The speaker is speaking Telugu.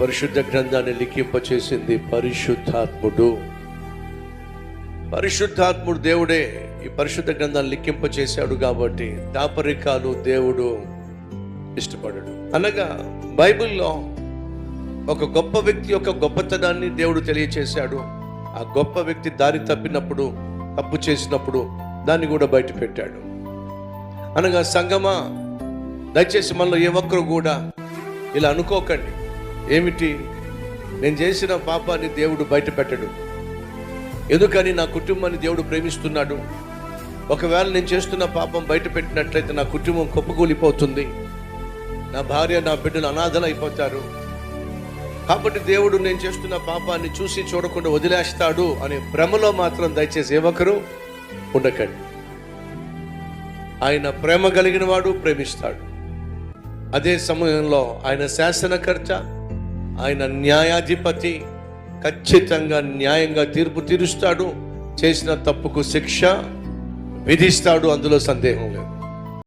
పరిశుద్ధ గ్రంథాన్ని లిఖింపచేసింది పరిశుద్ధాత్ముడు. పరిశుద్ధాత్ముడు దేవుడే ఈ పరిశుద్ధ గ్రంథాన్ని లిఖింపచేశాడు కాబట్టి దాపరికాలు దేవుడు ఇష్టపడడు. అనగా బైబిల్లో ఒక గొప్ప వ్యక్తి యొక్క గొప్పతనాన్ని దేవుడు తెలియచేశాడు. ఆ గొప్ప వ్యక్తి దారి తప్పినప్పుడు తప్పు చేసినప్పుడు దాన్ని కూడా బయట పెట్టాడు అనగా సంగమా దయచేసి మనలో ఏ ఒక్కరు కూడా ఇలా అనుకోకండి. ఏమిటి? నేను చేసిన పాపాన్ని దేవుడు బయటపెట్టడు. ఎందుకని నా కుటుంబాన్ని దేవుడు ప్రేమిస్తున్నాడు? ఒకవేళ నేను చేస్తున్న పాపం బయట పెట్టినట్లయితే నా కుటుంబం కుప్పకూలిపోతుంది. నా భార్య నా బిడ్డలు అనాథలు అయిపోతారు కాబట్టి దేవుడు నేను చేస్తున్న పాపాన్ని చూసి చూడకుండా వదిలేస్తాడు అనే భ్రమలో మాత్రం దయచేసి ఏ ఒక్కరు ఉండకండి. ఆయన ప్రేమ కలిగిన వాడు ప్రేమిస్తాడు. అదే సమయంలో ఆయన శాసనకర్త ఆయన న్యాయాధిపతి ఖచ్చితంగా న్యాయంగా తీర్పు తీరుస్తాడు. చేసిన తప్పుకు శిక్ష విధిస్తాడు. అందులో సందేహం లేదు.